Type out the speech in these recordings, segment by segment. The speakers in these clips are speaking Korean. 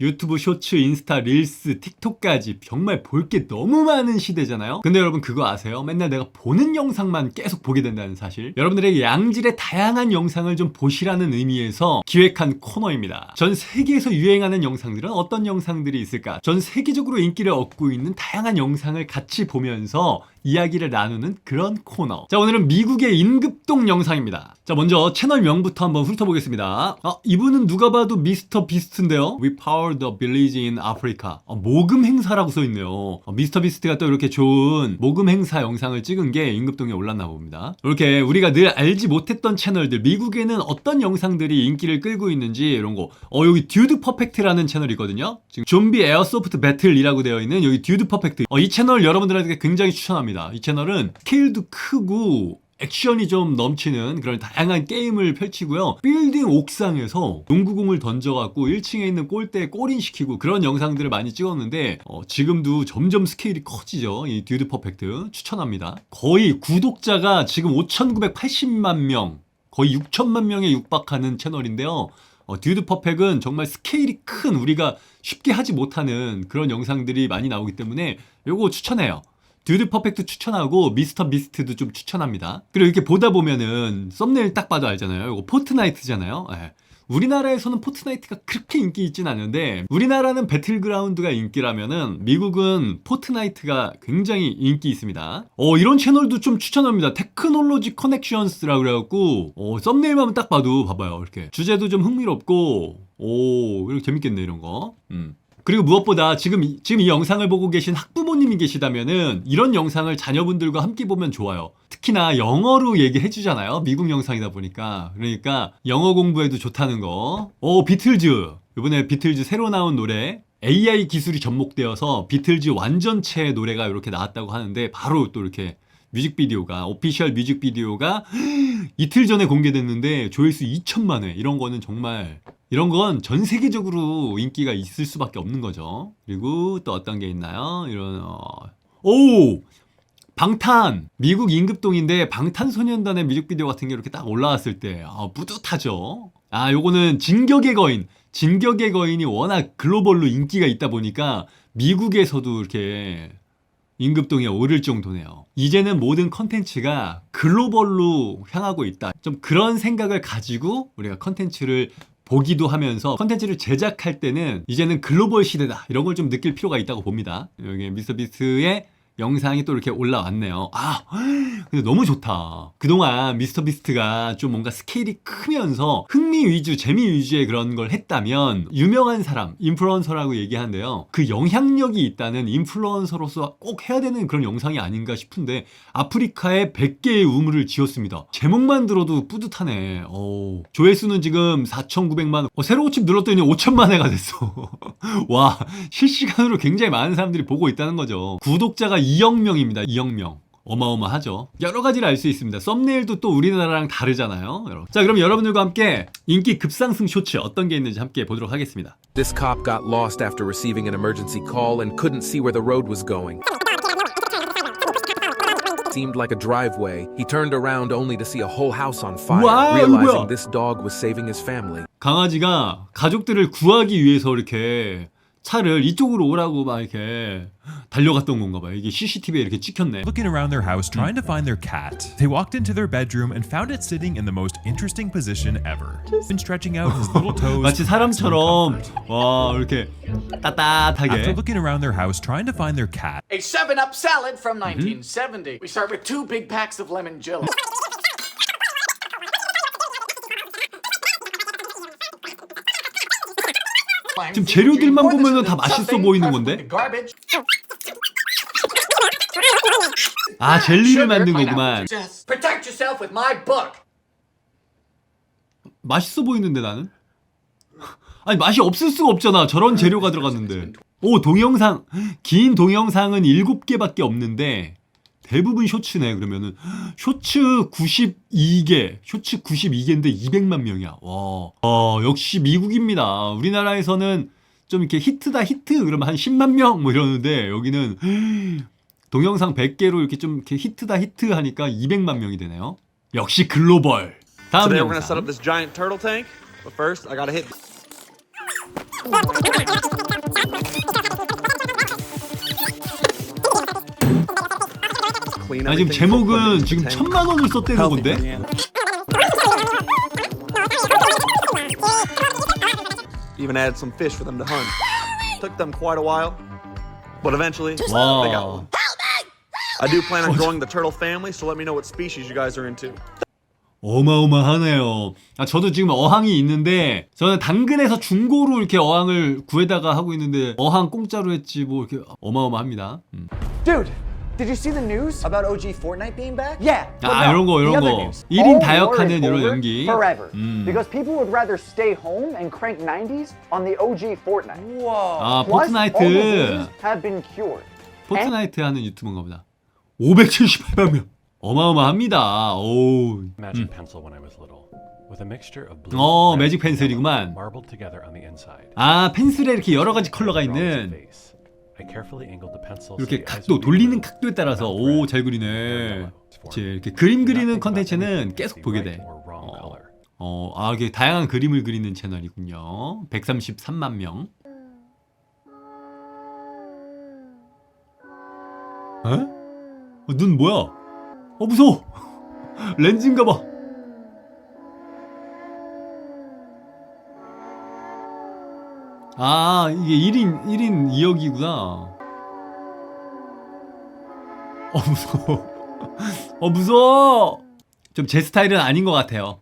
유튜브 쇼츠, 인스타, 릴스, 틱톡까지 정말 볼 게 너무 많은 시대잖아요? 근데 여러분 그거 아세요? 맨날 내가 보는 영상만 계속 보게 된다는 사실. 여러분들에게 양질의 다양한 영상을 좀 보시라는 의미에서 기획한 코너입니다. 전 세계에서 유행하는 영상들은 어떤 영상들이 있을까? 전 세계적으로 인기를 얻고 있는 다양한 영상을 같이 보면서 이야기를 나누는 그런 코너. 자, 오늘은 미국의 임급동 영상입니다. 자, 먼저 채널명부터 한번 훑어보겠습니다. 아, 이분은 누가 봐도 미스터 비스트인데요. We power the village in Africa. 아, 모금 행사라고 써있네요. 아, 미스터 비스트가 또 이렇게 좋은 모금 행사 영상을 찍은 게 임급동에 올랐나 봅니다. 이렇게 우리가 늘 알지 못했던 채널들, 미국에는 어떤 영상들이 인기를 끌고 있는지 이런 거. 어, 여기 듀드 퍼펙트라는 채널이 있거든요. 지금 좀비 에어소프트 배틀이라고 되어 있는 여기 듀드 퍼펙트. 어, 이 채널 여러분들에게 굉장히 추천합니다. 이 채널은 스케일도 크고 액션이 좀 넘치는 그런 다양한 게임을 펼치고요. 빌딩 옥상에서 농구공을 던져갖고 1층에 있는 골대에 골인시키고 그런 영상들을 많이 찍었는데 어, 지금도 점점 스케일이 커지죠. 이 듀드 퍼펙트 추천합니다. 거의 구독자가 지금 5,980만 명, 거의 6천만 명에 육박하는 채널인데요. 어, 듀드 퍼펙은 정말 스케일이 큰 우리가 쉽게 하지 못하는 그런 영상들이 많이 나오기 때문에 요거 추천해요. 듀드 퍼펙트 추천하고 미스터 비스트도 좀 추천합니다. 그리고 이렇게 보다 보면은 썸네일 딱 봐도 알잖아요. 이거 포트나이트잖아요. 예. 우리나라에서는 포트나이트가 그렇게 인기 있진 않은데 우리나라는 배틀그라운드가 인기라면은 미국은 포트나이트가 굉장히 인기 있습니다. 어 이런 채널도 좀 추천합니다. 테크놀로지 커넥션스라고 그래갖고 어 썸네일만 딱 봐도 봐봐요 이렇게 주제도 좀 흥미롭고 오 이렇게 재밌겠네 이런 거. 음. 그리고 무엇보다 지금 이, 지금 이 영상을 보고 계신 학부모님이 계시다면은 이런 영상을 자녀분들과 함께 보면 좋아요. 특히나 영어로 얘기해 주잖아요. 미국 영상이다 보니까. 그러니까 영어 공부에도 좋다는 거. 오, 비틀즈. 이번에 비틀즈 새로 나온 노래 AI 기술이 접목되어서 비틀즈 완전체 노래가 이렇게 나왔다고 하는데 바로 또 이렇게 뮤직비디오가 오피셜 뮤직비디오가 이틀 전에 공개됐는데 조회수 2천만 회 이런 거는 정말 이런 건 전 세계적으로 인기가 있을 수밖에 없는 거죠. 그리고 또 어떤 게 있나요? 이런 어... 오 방탄 미국 임급동인데 방탄소년단의 뮤직비디오 같은 게 이렇게 딱 올라왔을 때 아, 뿌듯하죠. 아 요거는 진격의 거인 진격의 거인이 워낙 글로벌로 인기가 있다 보니까 미국에서도 이렇게 임급동에 오를 정도네요. 이제는 모든 컨텐츠가 글로벌로 향하고 있다. 좀 그런 생각을 가지고 우리가 컨텐츠를 보기도 하면서 컨텐츠를 제작할 때는 이제는 글로벌 시대다. 이런 걸 좀 느낄 필요가 있다고 봅니다. 여기 미스터 비스트의 영상이 또 이렇게 올라왔네요. 아, 근데 너무 좋다. 그동안 미스터 비스트가 좀 뭔가 스케일이 크면서 흥미 위주, 재미 위주의 그런 걸 했다면 유명한 사람, 인플루언서라고 얘기하는데요. 그 영향력이 있다는 인플루언서로서 꼭 해야 되는 그런 영상이 아닌가 싶은데 아프리카에 100개의 우물을 지었습니다. 제목만 들어도 뿌듯하네. 오. 조회수는 지금 4,900만, 어, 새로 고침 눌렀더니 5천만 회가 됐어. 와, 실시간으로 굉장히 많은 사람들이 보고 있다는 거죠. 구독자가 2억 명입니다. 2억 명. 어마어마하죠. 여러 가지를 알 수 있습니다. 썸네일도 또 우리나라랑 다르잖아요. 여러분. 자, 그럼 여러분들과 함께 인기 급상승 쇼츠 어떤 게 있는지 함께 보도록 하겠습니다. This cop got lost after receiving an emergency call and couldn't see where the road was going. Seemed like a driveway. He turned around only to see a whole house on fire, Wow, realizing 뭐야? this dog was saving his family. 강아지가 가족들을 구하기 위해서 이렇게 차를 이쪽으로 오라고 막 이렇게 달려갔던 건가 봐요. 이게 CCTV에 이렇게 찍혔네. looking around their house trying to find their cat. They walked into their bedroom and found it sitting in the most interesting position ever. Been stretching out his little toes. 마치 for 사람처럼 maximum comfort. 와 이렇게 After 따뜻하게 looking around their house trying to find their cat, A 7 Up salad from 1970. We start with two big packs of lemon jello. 지금 재료들만 보면은 다 맛있어 보이는 건데? 아 젤리를 만든 거구만. 맛있어 보이는데 나는? 아니 맛이 없을 수가 없잖아. 저런 재료가 들어갔는데. 오 동영상 긴 동영상은 7개밖에 없는데 대부분 쇼츠네. 그러면은 쇼츠 92개 쇼츠 92개인데 200만 명이야. 와. 어, 역시 미국입니다. 우리나라에서는 좀 이렇게 히트다 히트. 그러면 한 10만 명 뭐 이러는데 여기는 동영상 100개로 이렇게 좀 이렇게 히트다 히트 하니까 200만 명이 되네요. 역시 글로벌. 다음 Today we're gonna set 영상. up this giant turtle tank, but first I gotta hit. 아 지금 제목은 지금. 천만 원을 썼다는 Healthy 건데 for the animal. Even added some fish for them to hunt. Took them quite a while, but eventually they got 와 one. I do plan on growing the turtle family, so let me know what species you guys are into. 어마어마하네요. 아, 저도 지금 어항이 있는데, 저는 당근에서 중고로 이렇게 어항을 구해다가 하고 있는데, 어항 공짜로 했지, 뭐, 이렇게 어마어마합니다. 음. Dude, did you see the news about OG Fortnite being back? Yeah. 아, look up. 이런 거, The 이런 other 거. news. 일인 All war 다역하는 is 이런 over 연기. Forever. 음. Because people would rather stay home and crank 90s on the OG Fortnite. Whoa. 아, Plus, all 포트나이트. diseases have been cured. 포트나이트 하는 유튜버인가 보다. 578만 명. 어마어마합니다. 오. Magic pencil when I was little, with a mixture of blue, 어, red, 매직 펜슬이구만. marbled together on the inside. 아, 펜슬에 이렇게 여러 가지 컬러가 its 있는 face. 이렇게 각도 돌리는 각도에 따라서 오 잘 그리네. 이제 이렇게 그림 그리는 컨텐츠는 계속 보게 돼. 어. 어, 아, 이게 다양한 그림을 그리는 채널이군요. 133만 명. 에? 어, 눈 뭐야? 어 무서워. 렌즈인가 봐. 아, 이게 1인 1인 2역이구나. 어 무서워. 어 무서워. 좀 제 스타일은 아닌 것 같아요.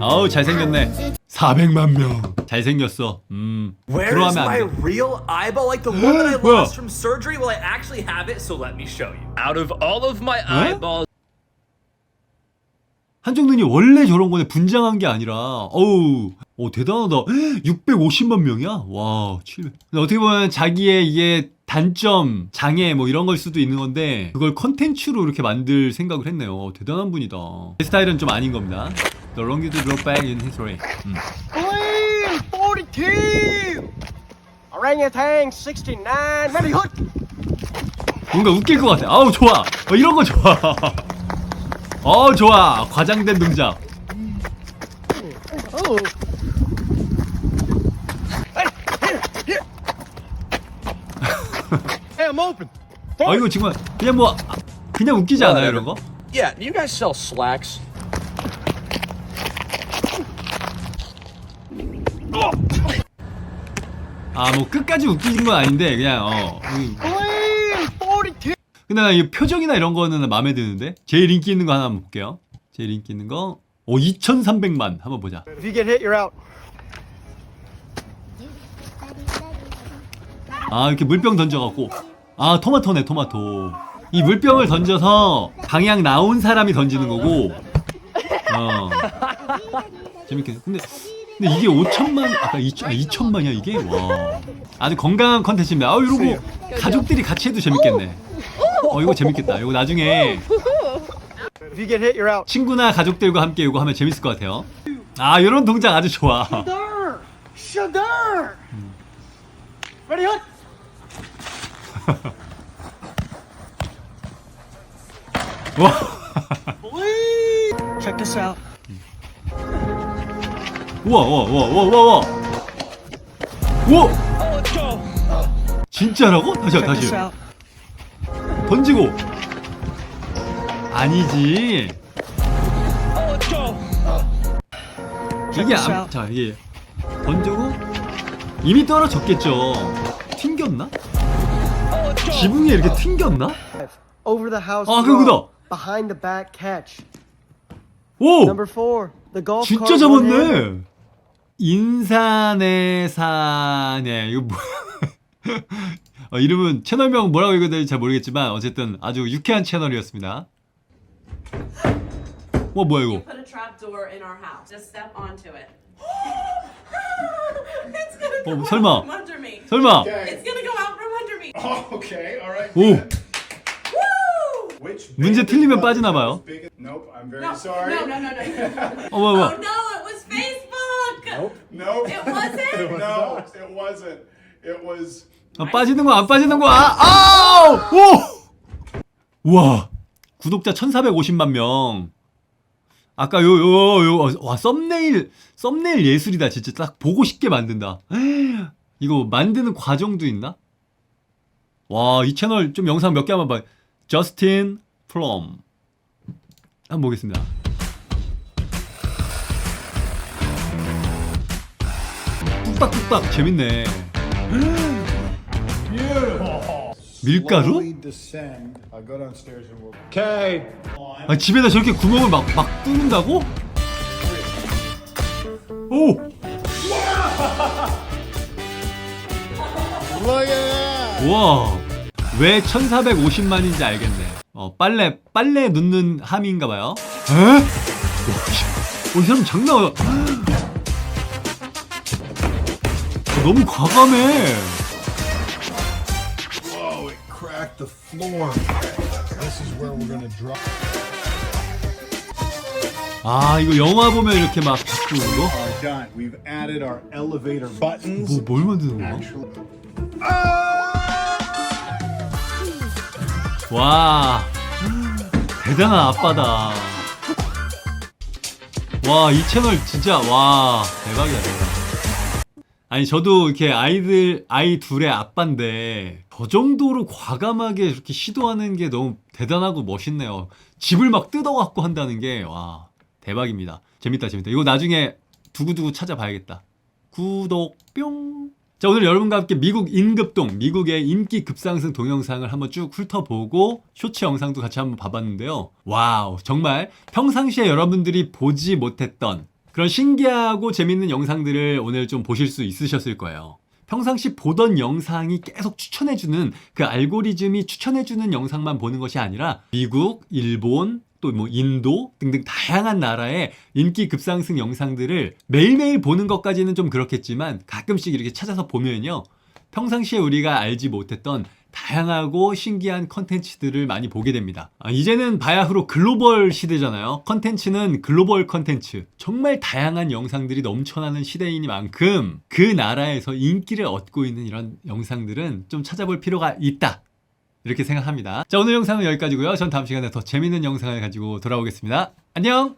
아우 잘생겼네. 400만 명. 잘생겼어. 음. Where is 들어가면 my 안 돼. real eyeball? Like the one that I 뭐야? lost from surgery? Well, I actually have it, so let me show you. Out of all of my eyeballs, 한쪽 눈이 원래 저런 거네. 분장한 게 아니라. 어우. 오 대단하다. 650만 명이야? 와, 700. 근데 어떻게 보면 자기의 이게 단점, 장애 뭐 이런 걸 수도 있는 건데 그걸 컨텐츠로 이렇게 만들 생각을 했네요. 대단한 분이다. 제 스타일은 좀 아닌 겁니다. The longest road back in history. 음. Please, 42! Orangutan 69, ready hook! 뭔가 웃길 것 같아. 아우 좋아. 어, 이런 거 좋아. 어 좋아. 과장된 동작. Oh. hey, I'm open. 아 이거 정말 그냥 뭐 아, 그냥 웃기지 않아요 이런 거? yeah, you guys sell slacks? 아 뭐 끝까지 웃기는 건 아닌데 그냥 어. 음. Please, 42! 근데 나이 표정이나 이런 거는 마음에 드는데 제일 인기 있는 거 하나 한번 볼게요. 제일 인기 있는 거. 오 2,300만 한번 보자. If you get hit, you're out. 아 이렇게 물병 던져갖고 아 토마토네 토마토. 이 물병을 던져서 방향 나온 사람이 던지는 거고. 어. 재밌게. 근데 근데 이게 5천만 아까 2천 아, 2천만이야 이게 와. 아주 건강한 컨텐츠입니다. 아 이러고 가족들이 같이 해도 재밌겠네. 어 이거 재밌겠다. 이거 나중에. 친구나 가족들과 함께 이거 하면 재밌을 것 같아요. 아 이런 동작 아주 좋아. Sugar! 와. Check this out. 우와 우와 우와 우와 우와 우와. 우와. 진짜라고? 다시 다시. 던지고. 아니지. 이게 안. 자 이게 던지고 이미 떨어졌겠죠. 튕겼나? 지붕에 이렇게 튕겼나? Over the house. 아. 그거다. Behind the back catch. 오! Number four, the golf 진짜. 잡았네. 인산의 산에 이거 뭐 어, 이름은 채널명 뭐라고 읽어야 될지 잘 모르겠지만 어쨌든 아주 유쾌한 채널이었습니다. 와 뭐야 이거? 어, 설마. 설마? Me. Okay, all right. 오! Which 문제 틀리면 빠지나 봐요. biggest- Nope, I'm very No, sorry. no, no, no, no. 어 뭐야 Oh 뭐야? no, it was Facebook. Nope. Nope. It wasn't? no, it wasn't. It was. 아, 빠지는 거 안 빠지는 거야? 아! 오! 우와 구독자 1,450만 명. 아까 요, 요, 요, 와, 썸네일, 썸네일 예술이다. 진짜 딱 보고 싶게 만든다. 이거 만드는 과정도 있나? 와, 이 채널 좀 영상 몇 개 한번 봐. 저스틴 플럼. 한번 보겠습니다. 뚝딱뚝딱 재밌네. 밀가루? 아, 집에다 저렇게 구멍을 막, 막 뚫는다고? 오! 우와. 왜 1450만인지 알겠네. 어, 빨래, 빨래 눕는 함인가봐요. 에? 오, 이 사람 장난 아니야. 어, 너무 과감해. 아, 이거 영화 보면 이렇게 막 바꾸는 거? Alright, done. We've added our elevator buttons. 뭐, 뭘 만드는 거야? 와. 대단한 아빠다. 와 이 채널 진짜 와 대박이야 대박. 아니 저도 이렇게 아이들 아이 둘의 아빠인데 저 정도로 과감하게 이렇게 시도하는 게 너무 대단하고 멋있네요. 집을 막 뜯어갖고 한다는 게 와 대박입니다. 재밌다 재밌다. 이거 나중에 두고두고 찾아봐야겠다. 구독 뿅 자, 오늘 여러분과 함께 미국 인급동, 미국의 인기 급상승 동영상을 한번 쭉 훑어보고 쇼츠 영상도 같이 한번 봐봤는데요. 와우, 정말 평상시에 여러분들이 보지 못했던 그런 신기하고 재밌는 영상들을 오늘 좀 보실 수 있으셨을 거예요. 평상시 보던 영상이 계속 추천해주는 그 알고리즘이 추천해주는 영상만 보는 것이 아니라 미국, 일본, 또 뭐 인도 등등 다양한 나라의 인기 급상승 영상들을 매일매일 보는 것까지는 좀 그렇겠지만 가끔씩 이렇게 찾아서 보면요. 평상시에 우리가 알지 못했던 다양하고 신기한 컨텐츠들을 많이 보게 됩니다. 아, 이제는 바야흐로 글로벌 시대잖아요. 컨텐츠는 글로벌 컨텐츠. 정말 다양한 영상들이 넘쳐나는 시대이니만큼 그 나라에서 인기를 얻고 있는 이런 영상들은 좀 찾아볼 필요가 있다. 이렇게 생각합니다. 자, 오늘 영상은 여기까지고요. 전 다음 시간에 더 재밌는 영상을 가지고 돌아오겠습니다. 안녕!